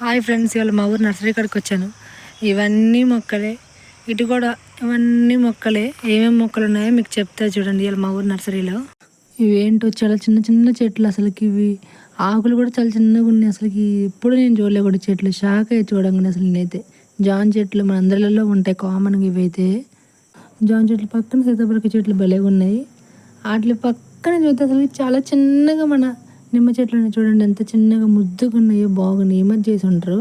Hi friends ఇవాళ మా ఊరు నర్సరీ కాడికి వచ్చాను. ఇవన్నీ మొక్కలే. ఇటు కూడా ఇవన్నీ మొక్కలే. ఏమేమి మొక్కలు ఉన్నాయో మీకు చెప్తా చూడండి ఇవాళ మా ఊరు నర్సరీలో. ఇవేంటో చాలా చిన్న చిన్న చెట్లు అసలుకి ఇవి. ఆకులు కూడా చాలా చిన్నగా ఉన్నాయి అసలుకి. ఎప్పుడు నేను చూడలే కూడా చెట్లు. షాక్ అయ్యి చూడంగానే అసలు నేనైతే. జాన్ చెట్లు మన అందరిలో ఉంటాయి కామన్గా ఇవైతే. జాన్ చెట్లు పక్కన సీతాపలక చెట్లు భలేగా ఉన్నాయి. వాటి పక్కన చూస్తే అసలు చాలా చిన్నగా మన నిమ్మ చెట్లు ఉన్నాయి చూడండి ఎంత చిన్నగా ముద్దుగా ఉన్నాయో బాగున్నాయి మధ్య చేసి ఉంటారు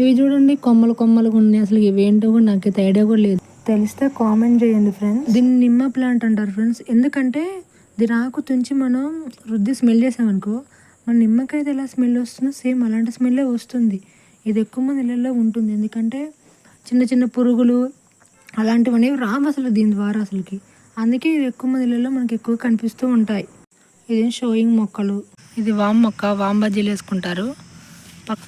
ఇవి చూడండి కొమ్మలు కొమ్మలుగా ఉన్నాయి. అసలు ఇవేంటో కూడా నాకైతే ఐడియా కూడా లేదు. తెలిస్తే కామెంట్ చేయండి ఫ్రెండ్స్. దీన్ని నిమ్మ ప్లాంట్ అంటారు ఫ్రెండ్స్. ఎందుకంటే దీని ఆకు తుంచి మనం రుద్ది స్మెల్ చేసామనుకో మన నిమ్మకాయ ఎలా స్మెల్ వస్తుందో సేమ్ అలాంటి స్మెల్లే వస్తుంది. ఇది ఎక్కువ మంది ఇళ్ళల్లో ఉంటుంది. ఎందుకంటే చిన్న చిన్న పురుగులు అలాంటివన్నీ రావు అసలు దీని ద్వారా అసలుకి. అందుకే ఇది ఎక్కువ మంది ఇళ్ళల్లో మనకి ఎక్కువ కనిపిస్తూ ఉంటాయి. ఇదేం షోయింగ్ మొక్కలు. ఇది వామ్ మొక్క వామ్ బజ్జీలు వేసుకుంటారు. పక్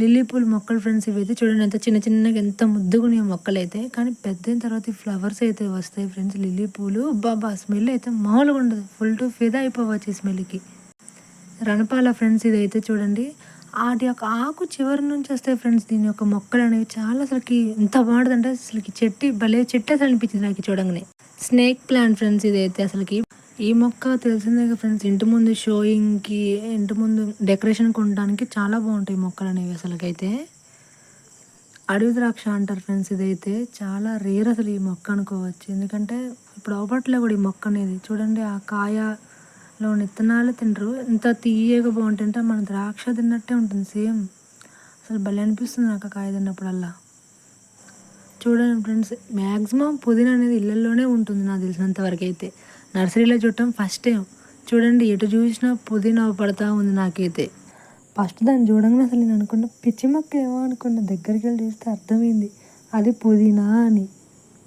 లిల్లీ పూల మొక్కలు ఫ్రెండ్స్ ఇవి అయితే చూడండి ఎంత చిన్న చిన్నగా ఎంత ముద్దుగునే మొక్కలు అయితే కానీ పెద్ద తర్వాత ఈ ఫ్లవర్స్ అయితే వస్తాయి ఫ్రెండ్స్ లిల్లీ పూలు. బాబా స్మెల్ అయితే మామూలుగా ఉండదు. ఫుల్ టు ఫిదా అయిపోవచ్చు ఈ స్మెల్కి. రణపాల ఫ్రెండ్స్ ఇది అయితే చూడండి. వాటి యొక్క ఆకు చివరి నుంచి వస్తాయి ఫ్రెండ్స్ దీని యొక్క మొక్కలు అనేవి. చాలా అసలుకి ఎంత బాగుంటుందంటే అసలుకి చెట్టు భలే చెట్టు అసలు అనిపించింది నాకు చూడంగానే. స్నేక్ ప్లాంట్ ఫ్రెండ్స్ ఇది అయితే అసలుకి. ఈ మొక్క తెలిసిందే కదా ఫ్రెండ్స్ ఇంటి ముందు షోయింగ్కి ఇంటి ముందు డెకరేషన్ కొనడానికి చాలా బాగుంటాయి మొక్కలు అనేవి అసలుకైతే. అడవి ద్రాక్ష అంటారు ఫ్రెండ్స్ ఇదైతే చాలా రేర్ అసలు ఈ మొక్క అనుకోవచ్చు. ఎందుకంటే ఇప్పుడు అవపట్లే కూడా ఈ మొక్క అనేది. చూడండి ఆ కాయలో విత్తనాలు తింటారు. ఇంత తీయగా బాగుంటుంటే మన ద్రాక్ష తిన్నట్టే ఉంటుంది సేమ్ అసలు భలే అనిపిస్తుంది నాకు కాయ తిన్నప్పుడల్లా. చూడండి ఫ్రెండ్స్ మ్యాక్సిమం పుదీనా అనేది ఇళ్ళల్లోనే ఉంటుంది నాకు తెలిసినంత వరకు అయితే నర్సరీలో చూడటం ఫస్ట్ టైం చూడండి ఎటు చూసినా పుదీనా పడతా ఉంది నాకైతే. ఫస్ట్ దాన్ని చూడంగానే అసలు నేను అనుకున్న పిచ్చి మొక్క ఏమో అనుకున్న దగ్గరికి వెళ్ళి చూస్తే అర్థమైంది. అది పుదీనా అని.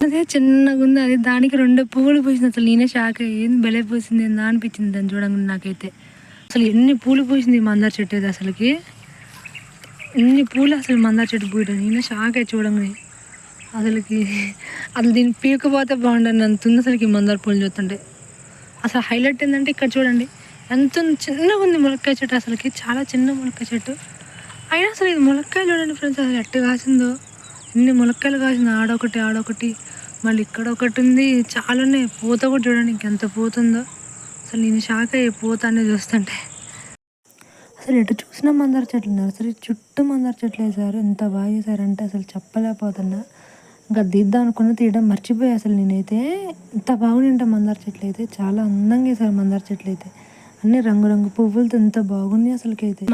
అదే చిన్నగా ఉంది అది దానికి రెండు పువ్వులు పూసింది. అసలు నేనే షాక్ ఏంది బెలే పూసింది ఏందా అనిపించింది దాన్ని చూడంగానే నాకైతే. అసలు ఎన్ని పూలు పూసింది మందార చెట్టు అది అసలుకి? ఎన్ని పూలు అసలు మందార చెట్టు పూయడం నేనే షాక్ అయ్యి చూడంగానే. అసలుకి అసలు దీన్ని పీకపోతే బాగుండని అంతుంది అసలుకి మందార పూలు చూస్తుంటే. అసలు హైలైట్ ఏంటంటే ఇక్కడ చూడండి. ఎంత చిన్నగా ఉంది ములక్కాయ చెట్టు అసలుకి. చాలా చిన్న ములక్కాయ చెట్టు. అయినా అసలు ఇది ములక్కాయ చూడండి ఫ్రెండ్స్ అసలు ఎట్ట కాసిందో. ఎన్ని ములక్కాయలు కాసింది. ఆడొకటి ఆడొకటి మళ్ళీ ఇక్కడ ఒకటి ఉంది. చాలా ఉన్నాయి. పూత కూడా చూడండి ఇంకెంత పోతుందో అసలు నేను షాక్ అయ్యే పూత అనేది చూస్తుంటే. అసలు ఎటు చూసినా మందార చెట్లు నర్సరీ చుట్టూ మందార చెట్లు వేసారు ఎంత బాగా చేశారంటే అసలు చెప్పలేకపోతున్నా. ఇంకా తీద్దాం అనుకున్న తీయడం మర్చిపోయి అసలు నేనైతే. ఇంత బాగుంది మందార చెట్లు అయితే. చాలా అందంగా వేసారు మందార చెట్లు అయితే. అన్ని రంగురంగు పువ్వులతో ఎంత బాగున్నాయి అసలుకైతే.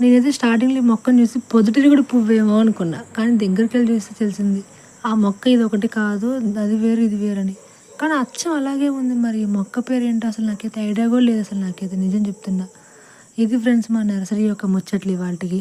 నేనైతే స్టార్టింగ్లో మొక్కను చూసి పొద్దుటిది కూడా పువ్వేమో అనుకున్నా. కానీ దగ్గరికి వెళ్ళి చూస్తే తెలిసింది ఆ మొక్క ఇది ఒకటి కాదు అది వేరు ఇది వేరని. కానీ అచ్చం అలాగే ఉంది మరి. మొక్క పేరు ఏంటో అసలు నాకైతే ఐడియా కూడా లేదు అసలు నాకైతే నిజం చెప్తున్నా. ఇది ఫ్రెండ్స్ మా నర్సరీ యొక్క ముచ్చట్లు వాటికి